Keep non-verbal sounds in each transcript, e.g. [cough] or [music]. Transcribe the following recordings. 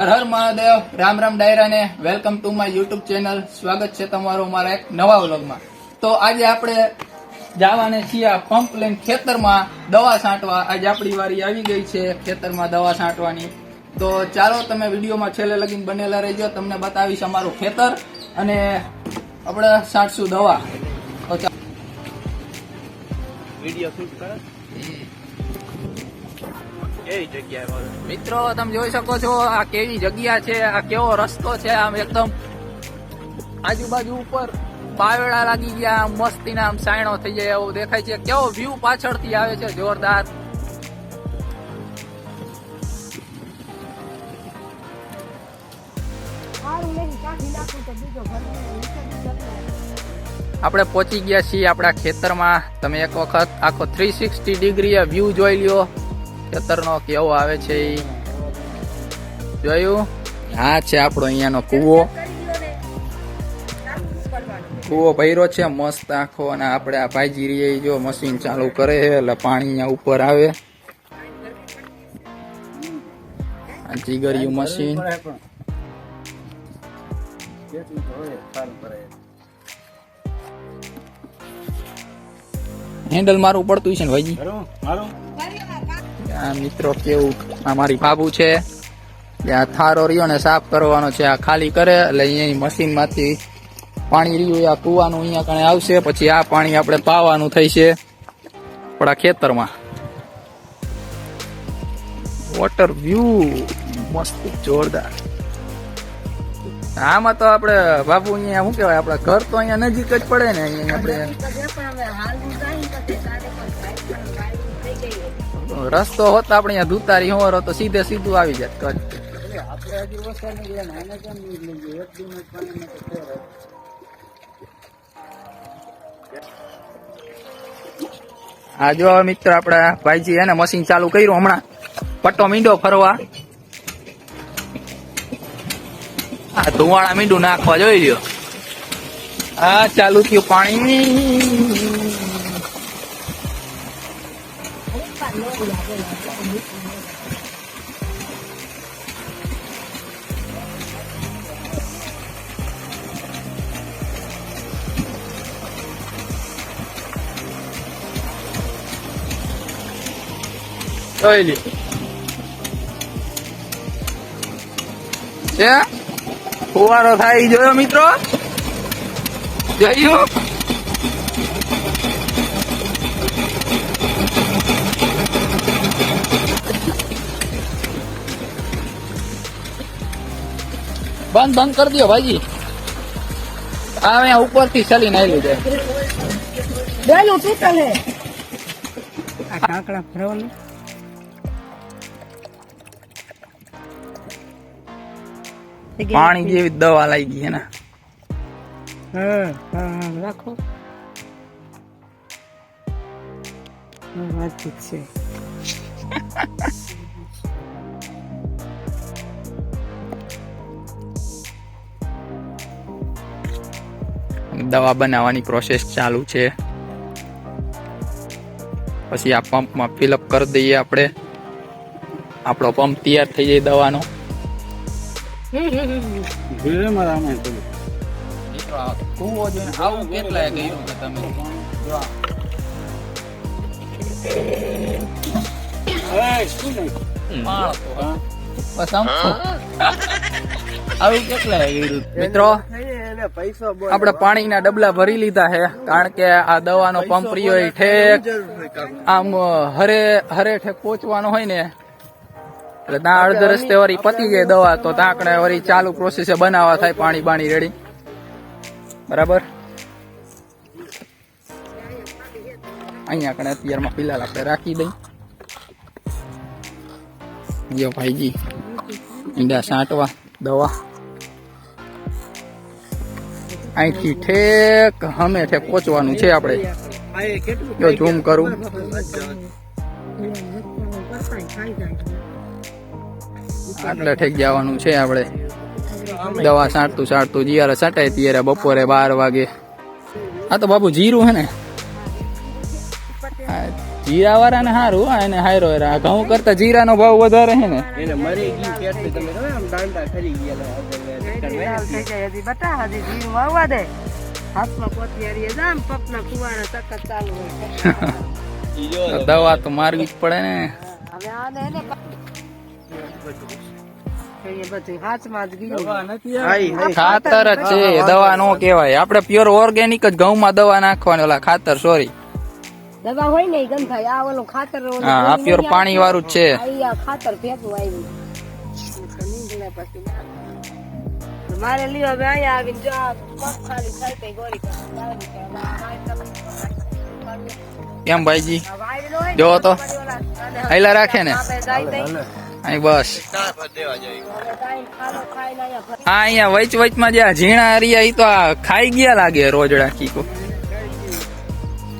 Har Har Mahadev, Ram Ram ડાયરાને welcome to my YouTube channel. સ્વાગત છે તમારું મારા એક નવા વ્લોગમાં. તો આજે આપણે જવાને છીએ પંપ લઈને ખેતરમાં દવા છાંટવા. આજે આપણી વારી આવી ગઈ છે ખેતરમાં દવા છાંટવાની. તો ચાલો તમે વિડીયોમાં છેલ્લે લગીને બનેલા રહેજો. તમને બતાવીશ અમારું ખેતર અને આપણે છાંટશું દવા. વીડિયો કેવી જગ્યા મિત્રો, તમે જોઈ શકો છો આ કેવી જગ્યા છે, આ કેવો રસ્તો છે, આમ એકદમ આજુબાજુ ઉપર બાવેડા લાગી ગયા, આમ મસ્તીના સાયણો થઈ જાય એવું દેખાય છે. કેવો વ્યૂ પાછળથી આવે છે, જોરદાર. આપણે પહોંચી ગયા છીએ આપણા ખેતરમાં. તમે એક વખત આખો થ્રી સિક્સટી ડિગ્રી વ્યૂ જોઈ લ્યો. ખેતરનો કેવો આવે છે જોયું? હા છે આપણો અહીંયાનો કૂવો. કૂવો ભર્યો છે, મસ્ત આખો, અને આપણે આ ભાઈજી જો મશીન ચાલુ કરે છે, એટલે પાણી અહીંયા ઉપર આવે. જીગરિયું મશીન હેન્ડલ મારવું પડતું છે ને ભાઈજી? મારું આ મિત્રો કેવું? આ મારી બાબુ છે. આ થારો રહ્યો ને સાફ કરવાનો છે. આ ખાલી કરે એટલે અહીંયા મશીનમાંથી પાણી રહ્યું. આ કુવાનું અહીંયા કણે આવશે. પછી આ પાણી આપણે પાવાનું થઈ છે આપણા ખેતરમાં. વોટર વ્યૂ મસ્ત, જોરદાર. આમાં તો આપણે બાપુ અહીંયા શું કહેવાય? આપણા ઘર તો અહીંયા નજીક જ પડે ને. અહીંયા આપણે રસ્તો હોત આપણે અહીંયા દુતારી હોરો તો સીધે સીધું આવી જાત કચ્છ આ જો મિત્ર આપડા ભાઈજી એને મશીન ચાલુ કર્યું હમણાં. પટ્ટો મીંડો ફરવા. આ ધુવાણા મીંડું નાખવા જોઈ લ્યો. આ ચાલુ થયું પાણી. લ્યો છે ફુવારો થાય જોયો મિત્રો? જોયું? બંધ બંધ કરી દો ભાઈજી. આ અહીંયા ઉપરથી ચલીને બેલું તૂટે આ કાંકડા ભરવાનું. પાણી જેવી દવા લાગી ગઈ એના. રાખો. વાતચીત છે. [laughs] દવા બનાવવાની પ્રોસેસ ચાલુ છે. પછી આ પંપમાં ફિલઅપ કરી દઈએ આપણે. આપણો પંપ તૈયાર થઈ જાય દવાનો. મિત્રો આપણે પાણીના ડબલા ભરી લીધા છે કારણ કે આ દવાનો પંપ રહ્યો એ ઠેક. આમ હરે હરે ઠેક પહોંચવાનો હોય ને એટલે ત્યાં અડધ રસ્તે વળી પતી જાય દવા તો ત્યાં વળી ચાલુ પ્રોસેસે બનાવવા થાય પાણી બાણી રેડી. બરાબર? અહીંયા કણે અત્યારમાં ફિલહાલ આપણે રાખી દઈ. જો ભાઈજી ઈંડા છાંટવા દવા. અહીંથી ઠેક હમે ઠેક પહોંચવાનું છે આપણે. જો ઝૂમ કરું. આટલે ઠેક જવાનું છે આપણે. દવા છાંટતું છાંટતું જ્યારે છાંટાય ત્યારે બપોરે બાર વાગે. આ તો બાપુ જીરું હે ને. જીરા વાળા ને સારું હા એને હારો ઘઉં કરતા જીરાનો ભાવ વધારે છે ને. મરી ગયું તમે દાંડા ખરી ગયા. લાલ થઈ જાય હજી બટા હજી જીરું વાવવા દે. હાથમાં પોતિયારીએ જામ પપના કુવાના ચક્કર ચાલુ હોય. [laughs] દવા તો મારવી જ પડે ને. હવે આને એને ખાતર જ છે દવા નો કેવાય આપડે પ્યોર ઓર્ગેનિક જ ઘઉંમાં દવા નાખવાની. ઓલા ખાતર સોરી દવા હોય ને ગંધાય. આ ઓલું ખાતર હા આ પ્યોર પાણી વાળું જ છે. આ ખાતર ભેગું આવ્યું. મારે લ્યો હવે અહીંયા આવીને જો ખાલી આ વાયર તમે કેમ ભાઈજી? જોવો તો. હાઈલા રાખે ને. અહીં બસ. હા અહીંયા વચ વચમાં જે આ ઝીણા હરિયા એ તો આ ખાઈ ગયા લાગે રોજડા કીકો.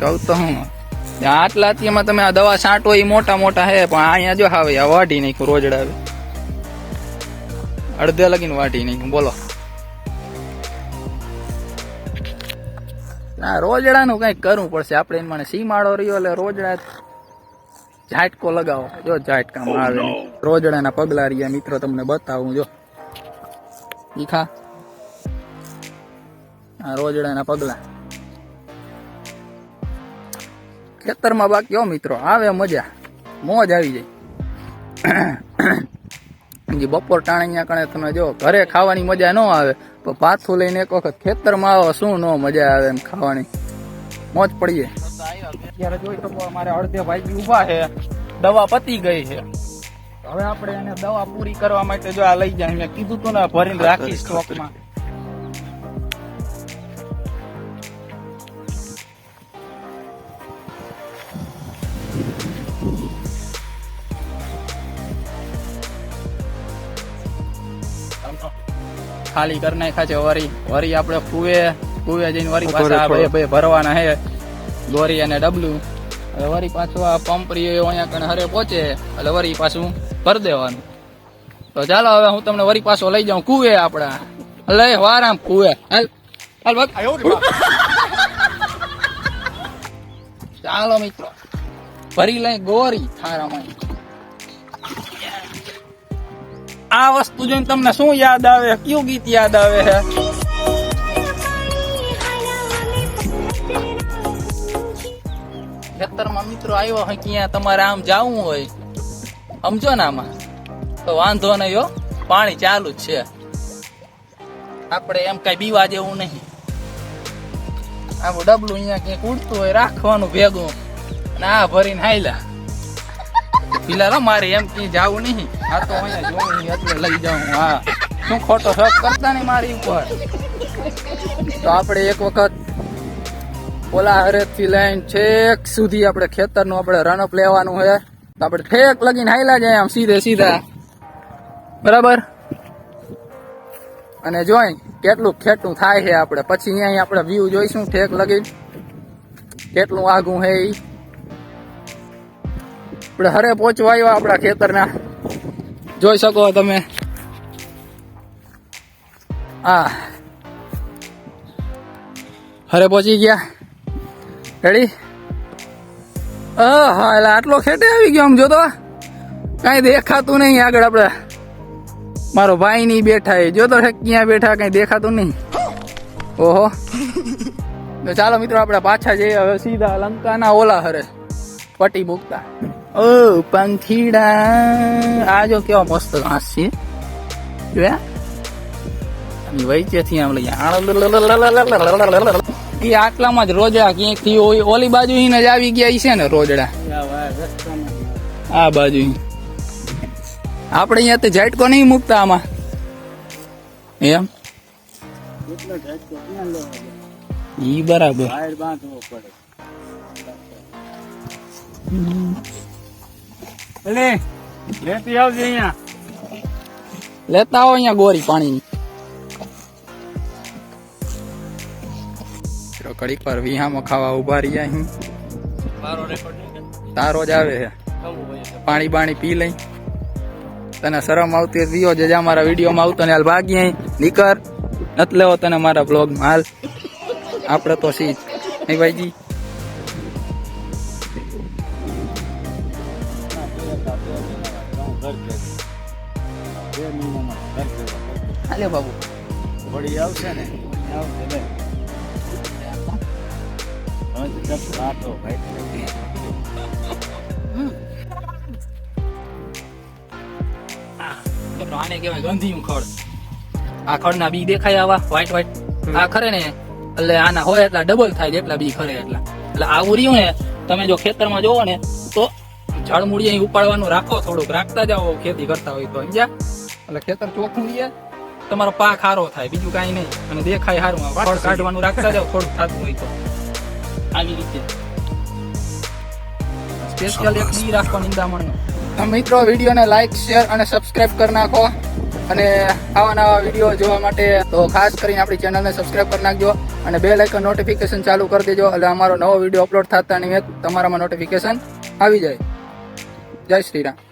કહું તો હું. આટલા અત્યારમાં તમે આ દવા છાંટો એ મોટા મોટા હે પણ અહીંયા જો હવે વાઢી નાખ્યું રોજડા આવે અડધે લગીને વાઢી નહીં બોલો. ના રોજડાનું કઈ કરવું પડશે. આપણે એને મને સીમાડો રહ્યો એટલે રોજડા ઝાટકો લગાવો. જો ઝાટકામાં આવે ને. રોજડાના પગલા રહ્યા. મિત્રો તમને બતાવું જો. ઈખા. આ રોજડાના પગલા. ખેતરમાં બાકી હો મિત્રો આવે મજા. મોજ આવી જાય. [coughs] બપોર ટાણે અહીંયા કણે તમે જો ઘરે ખાવાની મજા ન આવે. પાથું લઈને એક વખત ખેતરમાં આવો શું ન મજા આવે એમ ખાવાની. મોજ પડીએ. અત્યારે જોઈ તો અમારે અડધે ભાઈ ઊભા છે. દવા પતી ગઈ છે. હવે આપણે એને દવા પૂરી કરવા માટે જો આ લઈ જાય મેં કીધું તું ને ભરીને રાખી સ્ટોકમાં. ખાલી કરી નાખ્યા છે વરી. વરી આપણે કુવે કુવે જઈને વરી પાછા ભાઈ ભરવાના હે દોરી અને ડબલું હવે વરી પાછું આ પંપ રહ્યો અહીંયા કણ હરે પહોંચે. એટલે વરી પાછું ભરી દેવાનું. તો ચાલો હવે હું તમને વરી પાછો લઈ જાઉં. કુવે આપડા લઈ વારામ કુવે. હાલ હાલ ભાગ. ચાલો મિત્રો. ભરી લઈ ગોરી થારામાં. આ વસ્તુ જોઈને તમને શું યાદ આવે? કયું ગીત યાદ આવે છે? ખેતરમાં મિત્રો આવ્યો હોય ક્યાં, તમારે આમ જાવું હોય. સમજો ને આમાં. તો વાંધો નહીં હો, પાણી ચાલુ જ છે. આપણે એમ કઈ બીવા જેવું નહીં. આવું ડબલું અહીંયા ક્યાંક ઉડતું હોય, રાખવાનું ભેગું. અને આ ભરીને હાયલા પેલા મારે એમ ક્યાંય જાવું નહીં. આ તો અહીંયા જોવું એટલે લઈ જાઉં, હા. શું ખોટો શોખ કરતા નહીં મારી ઉપર. તો આપણે એક વખત ઓલા હરેથી લઈને છેક સુધી આપણે ખેતરનું આપણે રનઅપ લેવાનું છે. તો આપણે ઠેક લગીને હાયલા જાય આમ સીધે સીધા. બરાબર? અને જોઈ, કેટલું ખેટું થાય છે આપણે. પછી અહીંયા આપણે વ્યૂ જોઈશું, ઠેક લગી કેટલું આઘું છે ઈ. આપણે હરે પહોંચવા આવ્યા આપણા ખેતરના. જોઈ શકો તમે. હા. હરે પહોંચી ગયા. રેડી હા એટલે આટલો ખેટે આવી ગયો આમ જોતો કાંઈ દેખાતું નહીં આગળ આપણે. મારો ભાઈ નહીં બેઠા એ. જોતો છે ક્યાં બેઠા, કઈ દેખાતું નહીં. ઓહો. તો ચાલો મિત્રો, આપણે પાછા જઈએ. હવે સીધા લંકાના ઓલા હરે. પટી મૂકતા. ઓ પંખીડા. આ જો કેવો મસ્ત ઘાસ છે. જોયા વૈચેથી આમ લઈ એ આટલામાં જ રોજડા ક્યાંકથી હોય ઓલી બાજુ જ આવી ગયા છે ને રોજડા. આ બાજુ. આપણે અહીંયા તો ઝાટકો નહીં મૂકતા આમાં. એમ? ઈ બરાબર. બાંધવો પડે. લેતી આવજે અહીંયા. લેતા આવો અહીંયા ગોરી પાણી કડીક પર વિહામાં ખાવા ઊભા રહ્યા અહીં. મારો રેકોર્ડ નહીં તારો જ આવે છે. પાણી બાણી પી લઈ. તને શરમ આવતી વિયો જે મારા વિડીયોમાં આવતો ને હાલ ભાગી અહીં. નીકર નથી લેવો તને મારા બ્લોગમાં હાલ. આપણે તો સી નહીં ભાઈજી? હાલે બાબુ. વળી આવશે ને આવશે આને કહેવાય ગંધિયું ખડ. આ ખડના બી દેખાય આવા વ્હાઈટ વ્હાઈટ આ ખરે ને એટલે આના હોય એટલા ડબલ થાય જેટલા બી ખરે એટલા. એટલે આવું રહ્યું ને તમે જો ખેતરમાં જોવો ને તો જળમૂળી અહીં ઉપાડવાનું રાખો થોડુંક. રાખતા જાઓ ખેતી કરતા હોય તો સમજ્યા? એટલે ખેતર ચોખ્ખું રહીએ તમારો પાક સારો થાય બીજું કાંઈ નહીં. અને દેખાય સારું ફળ કાઢવાનું રાખતા જાવ થોડું થતું હોય તો. આવી રીતે. સ્પેશિયલ એક ઈ રાખો નિંદામણનો. મિત્રો વિડીયોને લાઈક શેર અને સબસ્ક્રાઇબ કરી નાખો. અને આવા નવા વીડિયો જોવા માટે તો ખાસ કરીને આપણી ચેનલને સબસ્ક્રાઇબ કરી નાખજો. અને બે લાઇકન નોટિફિકેશન ચાલુ કરી દેજો. એટલે અમારો નવો વીડિયો અપલોડ થતા નહીં તમારામાં નોટિફિકેશન આવી જાય. જય શ્રી રામ.